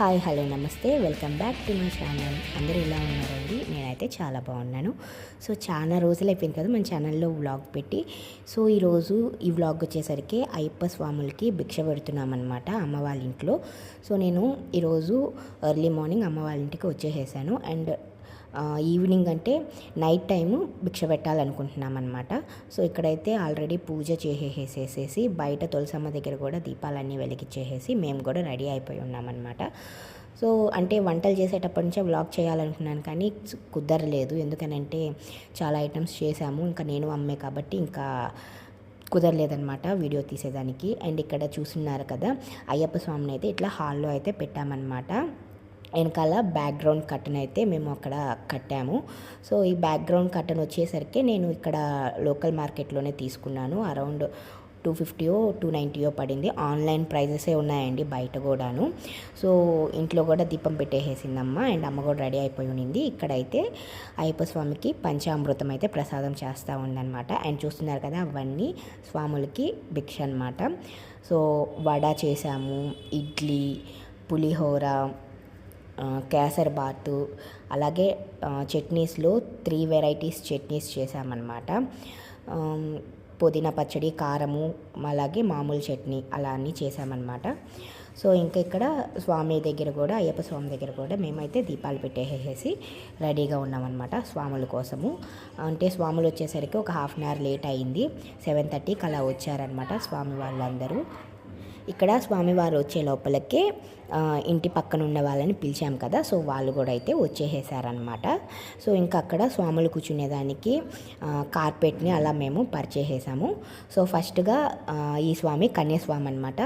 Hi hello నమస్తే. Welcome back to my channel. అందరూ ఇలా ఉన్నారండి? నేనైతే చాలా బాగున్నాను. సో చాలా రోజులు అయిపోయింది కదా మన ఛానల్లో వ్లాగ్ పెట్టి. సో ఈరోజు ఈ వ్లాగ్ వచ్చేసరికి అయ్యప్ప స్వాములకి భిక్ష పెడుతున్నామన్నమాట అమ్మ వాళ్ళ ఇంట్లో. సో నేను ఈరోజు ఎర్లీ మార్నింగ్ అమ్మ వాళ్ళ ఇంటికి వచ్చేసేసాను. అండ్ ఈవినింగ్ అంటే నైట్ టైము భిక్ష పెట్టాలనుకుంటున్నాం అనమాట సో ఇక్కడైతే ఆల్రెడీ పూజ చేసేసేసి బయట తులసమ్మ దగ్గర కూడా దీపాలన్నీ వెలిగించేసేసి మేము కూడా రెడీ అయిపోయి ఉన్నామన్నమాట. సో అంటే వంటలు చేసేటప్పటి నుంచే వ్లాగ్ చేయాలనుకున్నాను కానీ కుదరలేదు. ఎందుకనంటే చాలా ఐటమ్స్ చేశాము ఇంకా నేను అమ్మే కాబట్టి ఇంకా కుదరలేదనమాట వీడియో తీసేదానికి. అండ్ ఇక్కడ చూస్తున్నారు కదా అయ్యప్ప స్వామిని అయితే ఇట్లా హాల్లో అయితే పెట్టామన్నమాట. వెనకాల బ్యాక్గ్రౌండ్ కట్టన్ అయితే మేము అక్కడ కట్టాము. సో ఈ బ్యాక్గ్రౌండ్ కట్టన్ వచ్చేసరికి నేను ఇక్కడ లోకల్ మార్కెట్లోనే తీసుకున్నాను. అరౌండ్ టూ ఫిఫ్టీయో టూ నైంటీయో పడింది. ఆన్లైన్ ప్రైజెసే ఉన్నాయండి బయట కూడాను. సో ఇంట్లో కూడా దీపం పెట్టేసేసిందమ్మ. అండ్ అమ్మ కూడా రెడీ అయిపోయి ఉన్నింది ఇక్కడైతే అయ్యప్ప స్వామికి పంచామృతం అయితే ప్రసాదం చేస్తూ ఉందన్నమాట. అండ్ చూస్తున్నారు కదా అవన్నీ స్వాములకి భిక్ష అనమాట సో వడ చేసాము ఇడ్లీ పులిహోర కేసర్ బాతు అలాగే చట్నీస్లో త్రీ వెరైటీస్ చట్నీస్ చేశామన్నమాట. పుదీనా పచ్చడి కారము అలాగే మామూలు చట్నీ అలా అన్నీ చేశామన్నమాట. సో ఇంకా ఇక్కడ స్వామి దగ్గర కూడా అయ్యప్ప స్వామి దగ్గర కూడా మేమైతే దీపాలు పెట్టేసేసి రెడీగా ఉన్నామన్నమాట స్వాముల కోసము. అంటే స్వాములు వచ్చేసరికి ఒక హాఫ్ అన్ అవర్ లేట్ అయింది. సెవెన్ థర్టీకి అలా వచ్చారనమాట స్వామి వాళ్ళందరూ. ఇక్కడ స్వామివారు వచ్చే లోపలకే ఇంటి పక్కన ఉన్న వాళ్ళని పిలిచాం కదా సో వాళ్ళు కూడా అయితే వచ్చేసేసారనమాట సో ఇంకా అక్కడ స్వాములు కూర్చునేదానికి కార్పెట్ని అలా మేము పరిచేసేసాము. సో ఫస్ట్గా ఈ స్వామి కన్యాస్వామి అనమాట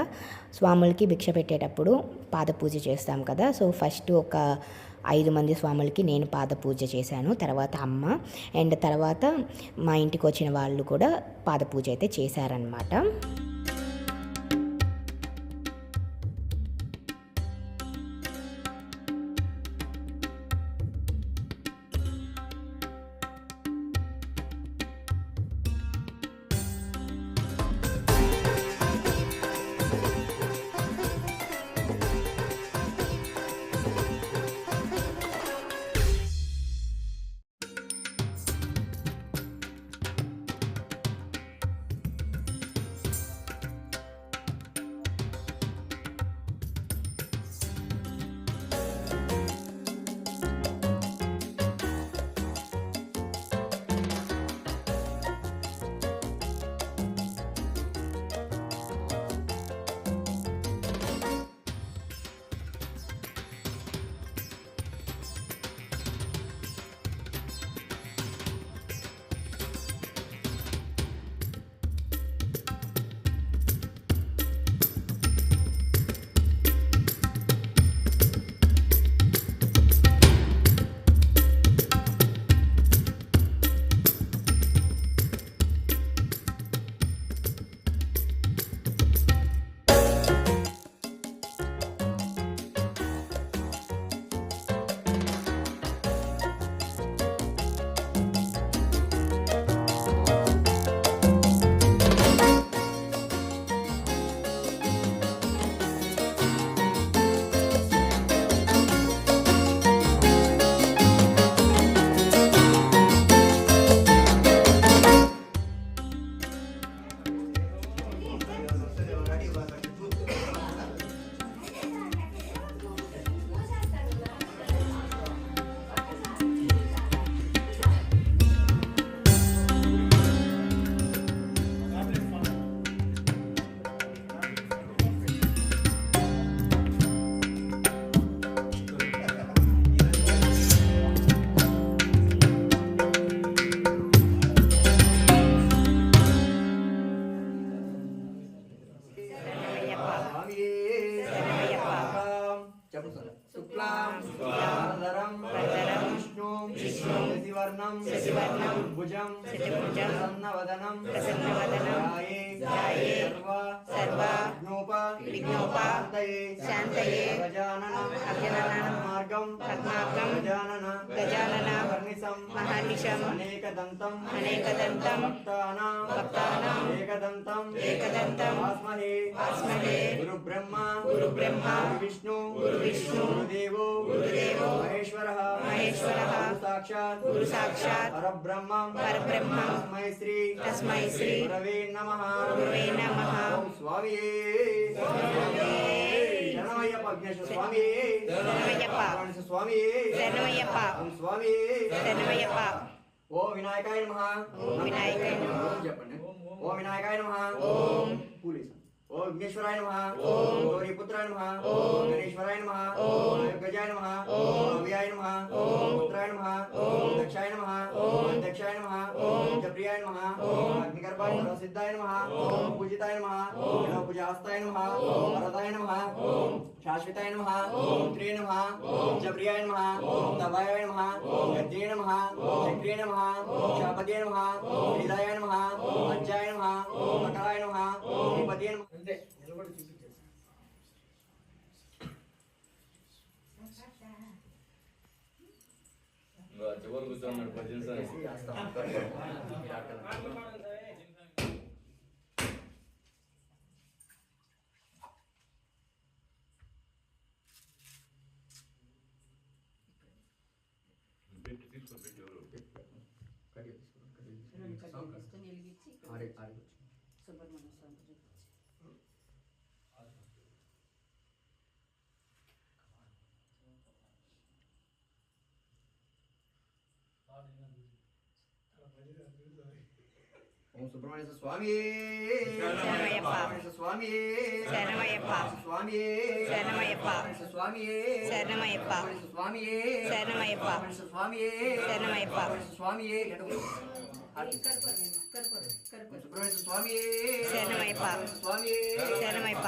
స్వాములకి భిక్ష పెట్టేటప్పుడు పాద పూజ చేస్తాం కదా సో ఫస్ట్ ఒక ఐదు మంది స్వాములకి నేను పాద పూజ చేశాను తర్వాత అమ్మ. అండ్ తర్వాత మా ఇంటికి వచ్చిన వాళ్ళు కూడా పాద పూజ అయితే చేశారనమాట महर्निशम् अनेकदन्तम् अनेकदन्तम् भक्तानाम् भक्तानाम् एकदन्तम् एकदन्तम् आस्महे आस्महे गुरुब्रह्मा गुरुब्रह्मा विष्णु गुरुविष्णु गुरुदेवो गुरुदेवो महेश्वरः महेश्वरः गुरुसाक्षात् गुरुसाक्षात् परब्रह्मं परब्रह्मं तस्मै श्री तस्मै श्री गुरवे नमः। गुरवे नमः। स्वामिये। स्वामिये। శరణమయ్యప్ప విఘ్నేశ్వర స్వామియే శరణమయ్యప్ప గణేశ స్వామియే శరణమయ్యప్ప ఓం స్వామియే శరణమయ్యప్ప ఓ వినాయకాయ నమః ఓం వినాయకాయ నమః. ఓం చెప్పండి ఓ వినాయకాయ నమః ఓం పూలేసా ఓ విఘ్నేశ్వరాయ నమః ఓం గౌరీపుత్రాయ నమః ఓం గణేశ్వరాయ నమః ఓం గజాయ నమః ఓం భవ్యాయ నమః ఓం పుత్రాయ నమః ఓం దక్షాయ నమః ఓం దక్షాయ నమః ఓం జప్రియాయ నమః ఓం అగ్నిగర్భాయ నమః సిద్ధాయ నమః ఓం పూజితాయ నమః ఓం పూజాస్తాయ నమః ఓం వరదాయ నమః ఓం శాశ్వతాయ నమః ఓం పుత్రే నమః ఓం జప్రియాయ నమః ఓం తవాయ నమః ఓం గద్దే నమః ఓం చక్రే నమః ఓం శాపదే నమః ఓం హృదయాయ నమః ఓం అజ్జాయ నమః ఓం మకరాయ నమః ఓం శ్రీపదే నమః అంతే నిలబడి చూపించేసి చివరి కూర్చోన్నాడు భజన సాంగ్ పెట్టి తీసుకో పెట్టి ఓం సుబ్రహ్మణ్య స్వామి శరణమయ్యప్ప. స్వామి శరణమయ్యప్ప. స్వామి శరణమయ్యప్ప. స్వామి శరణమయ్యప్ప. స్వామి శరణమయ్యప్ప. స్వామి శరణమయ్యప్ప. స్వామి కర్పూరం కర్పూరం కర్పూరం సుబ్రహ్మణ్య స్వామి శరణమయ్యప్ప. స్వామి శరణమయ్యప్ప.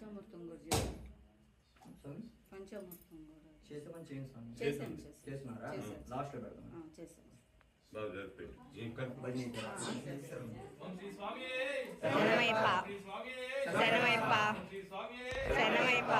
స్వామి పంచామృతం కూడా చేశాను పంచామృతం కూడా. చేస్తామని చేయండి స్వామి. చేశాను చేశాను. చేస్తున్నారా? చేశాను. లాస్ట్లో పెడతాం ఆ, చేశాను. బాగా జరిపి ఏం కలుపు శరణమయ్యప్ప. శరణమయ్యప్ప. శరణమయ్యప్ప.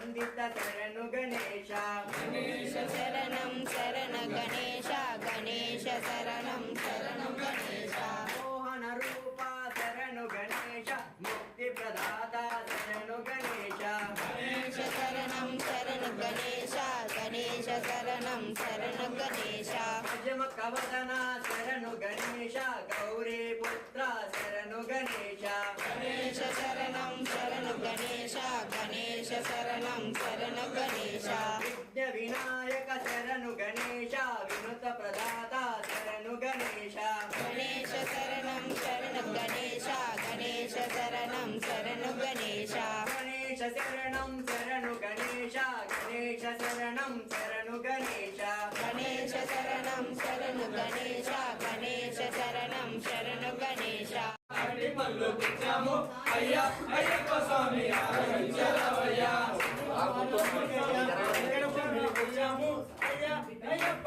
పూజిత వందిత శరణు గణేశ గణేశ శరణం శరణ గణేశ గణేశ శరణం శరణం గణేశ మోహన రూప శరణు గణేశ ముక్తి ప్రదాత శరణు గణేశ గణేశ శరణం శరణ గణేశ గణేశ శరణం శరణ గణేశ అజమ కవదన శరణు గణేశ శరణు గణేశ వినుత ప్రదాత శరణు గణేశ. గణేశ శరణం శరణ గణేశ గణేశ శరణం శరణ గణేశ. గణేశ శరణం శరణు గణేశ గణేశ శరణం శరణు గణేశ. గణేశ శరణం శరణు గణేశ గణేశ శరణం శరణు గణేశ. అయ్యప్ప స్వామి ఆరాధించరావయ్యా వచ్చాము అయ్యా అయ్యప్ప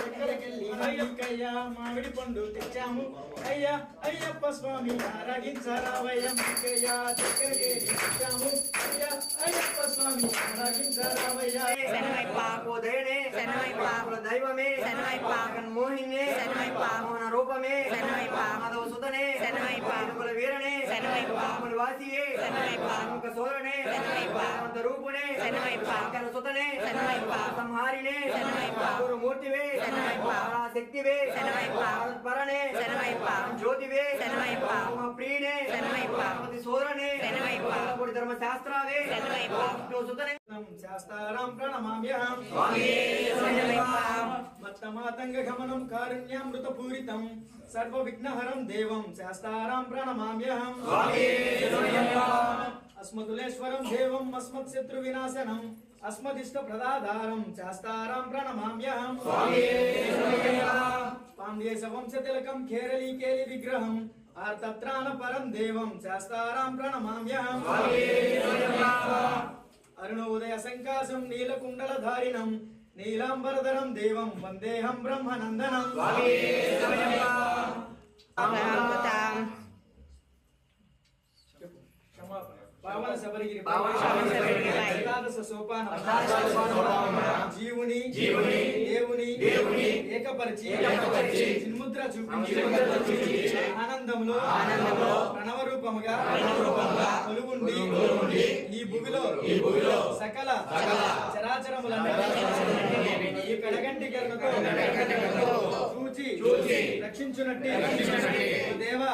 ఎక్కడికెళ్ళి అయ్యక్కయ్యా మామిడి పండు తెచ్చాము అయ్యా అయ్యప్ప స్వామి ఆరాగించరావయ్య అయ్యా చక్కెరకేళి తెచ్చాము అయ్యా అయ్యప్ప స్వామి ఆరాగించరావయ్యా శనమైపాకుదేనే శనమైపా. దైవమే శనమైపా. మోహినే శనమైపా. మోహన రూపమే శనమైపా. మాధవ సుతనే శనమైపా. కుల వీరనే శనమైపా. రాముల వాసియే శనమైపా. ప్రముఖ సోదరనే శనమైపా. భగవంత రూపునే శనమైపా. శంకర సుతనే శనమైపా. సంహారినే శనమైపా. గురుమూర్తివే శనమైపా. శక్తివే. శనమైపా. జ్యోతివే. ప్రియనే. సోదరనే. శనమైపా. ధర్మ శాస్త్రావే శాస్త్రారం ప్రణమామ్యహం. శనమైపా. మత్తమాతంగ గమనం కారుణ్యామృతపూరితం. సర్వ విఘ్నహరం దేవం శాస్త్రారం ప్రణమామ్యహం. అస్మతులేశ్వరం దేవం అస్మత్ శత్రు వినాశనం అస్మదిష్ట ప్రదాధారం శాస్త్రారం ప్రణమామ్యహం పాండ్యేశ వంశ తిలకం కేరళీ కేలి విగ్రహం ఆర్తత్రాణ పరం దేవం శాస్త్రారం ప్రణమామ్యహం అరుణోదయ సంకాశం నీలకుండలధారిణం నీలాంబరధరం దేవం వందేహం బ్రహ్మనందనం పావన శబరిగిరి. జీవుని జీవుని. దేవుని దేవుని. ఏకపరిచి. చిన్ముద్ర చూపించి. ఆనందంలో ఆనందంలో ప్రణవ రూపముగా కొలువుండి. ఈ భూమిలో ఈ భూమిలో సకల సకల చరాచరములన్నీ ఈ కడగంటి గరులతో చూచి చూచి రక్షించునట్టి. దేవా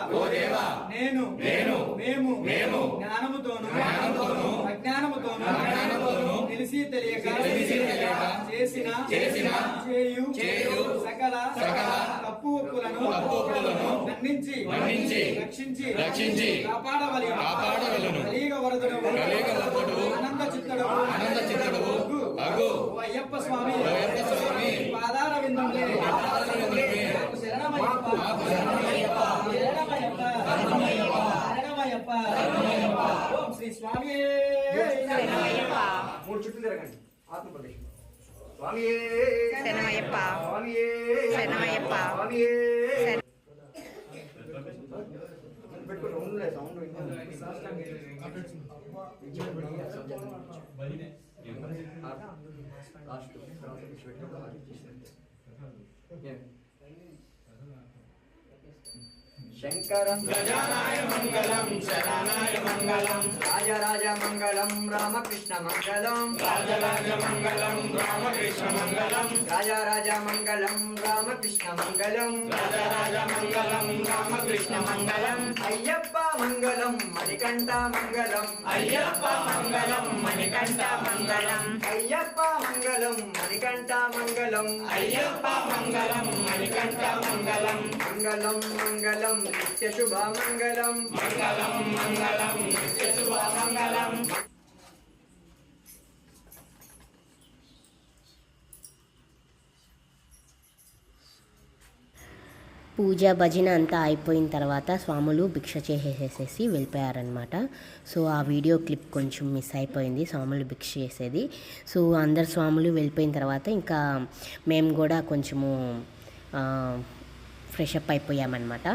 నేను నేను మేము మేము జ్ఞానముతోను జ్ఞానముతోను అజ్ఞానముతోను తెలిసి తెలియక చేసిన చేసిన చేయు చేయు సకల సకల తప్పు ఒప్పులను తప్పు ఒప్పులను మన్నించి మన్నించి రక్షించి రక్షించి కాపాడవలెను. కాపాడవలెను. కలియుగ వరదుడు కలియుగ వరదుడు ఆనంద చిత్తడు ఆనంద చిత్తడు అగు అయ్యప్ప స్వామి అయ్యప్ప స్వామి. పాదార విందంలే ఓం శ్రీ స్వామి శనమయ్యప్ప మూడు చుట్టూ తిరగండి ఆత్మప్రదేశ్ స్వామి శనమయ్యప్ప స్వామి శనమయ్యప్ప. స్వామి శన- పెట్టుకోండి ఉండలే సౌండ్ లాస్ట్ శంకరం గజానాయ మంగళం శరణాయ మంగళం రాజరాజ మంగళం రామకృష్ణ మంగళం. రాజరాజ మంగళం రామకృష్ణ మంగళం. రాజరాజ మంగళం రామకృష్ణ మంగళం. రాజరాజ మంగళం రామకృష్ణ మంగళం. అయ్యప్ప మంగళం మణికంఠ మంగళం. అయ్యప్ప మంగళం మణికంఠ మంగళం. అయ్యప్ప మంగళం మణికంఠ మంగళం. అయ్యప్ప మంగళం మణికంఠ మంగళం. మంగళం మంగళం. నిత్య మంగళం మంగళం పూజ భజన అంతా అయిపోయిన తర్వాత స్వాములు భిక్ష చేసేసేసి వెళ్ళిపోయారనమాట సో ఆ వీడియో క్లిప్ కొంచెం మిస్ అయిపోయింది స్వాములు భిక్ష చేసేది. సో అందరు స్వాములు వెళ్ళిపోయిన తర్వాత ఇంకా మేము కూడా కొంచెము ఫ్రెష్ అప్ అయిపోయామన్నమాట.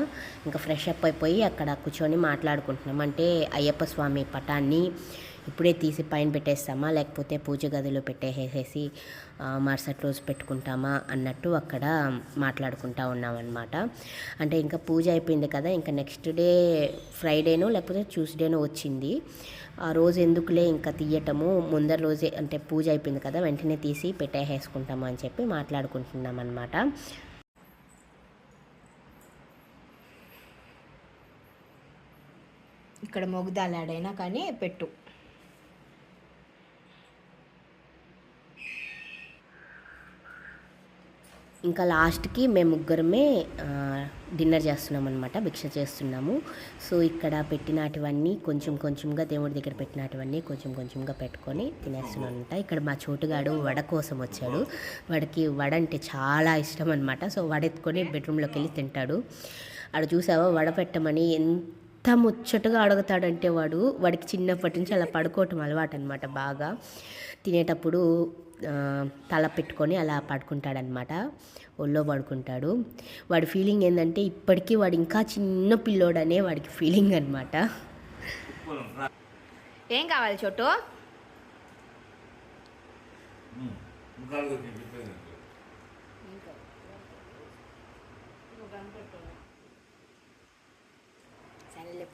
ఇంకా ఫ్రెష్ అప్ అయిపోయి అక్కడ కూర్చొని మాట్లాడుకుంటున్నాం. అంటే అయ్యప్ప స్వామి పటాన్ని ఇప్పుడే తీసి పైన పెట్టేస్తామా? లేకపోతే పూజ గదిలో పెట్టేసేసి మరుసటి రోజు పెట్టుకుంటామా? అన్నట్టు అక్కడ మాట్లాడుకుంటా ఉన్నామన్నమాట. అంటే ఇంకా పూజ అయిపోయింది కదా ఇంకా నెక్స్ట్ డే ఫ్రైడేనో లేకపోతే ట్యూస్డేనో వచ్చింది. ఆ రోజు ఎందుకులే ఇంకా తీయటము? ముందర రోజే అంటే పూజ అయిపోయింది కదా వెంటనే తీసి పెట్టేసేసుకుంటాము అని చెప్పి మాట్లాడుకుంటున్నాం అనమాట ఇక్కడ మొగ్గుదాలాడైనా కానీ పెట్టు. ఇంకా లాస్ట్కి మేము ముగ్గురమే డిన్నర్ చేస్తున్నాం అనమాట భిక్ష చేస్తున్నాము. సో ఇక్కడ పెట్టినటువన్నీ కొంచెం కొంచెంగా దేవుడి దగ్గర పెట్టినటువన్నీ కొంచెం కొంచెంగా పెట్టుకొని తినేస్తున్నాం అనమాట ఇక్కడ మా చోటుగాడు వడ కోసం వచ్చాడు. వాడికి వడ అంటే చాలా ఇష్టం అనమాట సో వడ ఎత్తుకొని బెడ్రూమ్లోకి వెళ్ళి తింటాడు. ఆడ చూసావా? వడ పెట్టమని ఎంత ముచ్చటగా అడుగుతాడంటే వాడు వాడికి చిన్నప్పటి నుంచి అలా పడుకోవటం అలవాటు అనమాట బాగా. తినేటప్పుడు తల పెట్టుకొని అలా పడుకుంటాడనమాట ఒళ్ళో పడుకుంటాడు. వాడి ఫీలింగ్ ఏంటంటే ఇప్పటికీ వాడు ఇంకా చిన్న పిల్లోడనే వాడికి ఫీలింగ్ అనమాట ఏం కావాలి చోటు?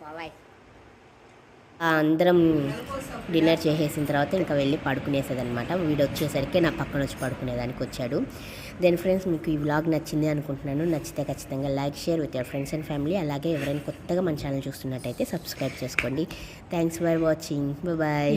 పోవాయి అందరం డిన్నర్ చేసేసిన తర్వాత ఇంకా వెళ్ళి పడుకునేసేది అనమాట వీడు వచ్చేసరికి నా పక్కన వచ్చి పడుకునేదానికి వచ్చాడు. దెన్ ఫ్రెండ్స్ మీకు ఈ వ్లాగ్ నచ్చింది అనుకుంటున్నాను. నచ్చితే ఖచ్చితంగా like share with your friends and family అలాగే ఎవరైనా కొత్తగా మన ఛానల్ చూస్తున్నట్టయితే సబ్స్క్రైబ్ చేసుకోండి. Thanks for watching bye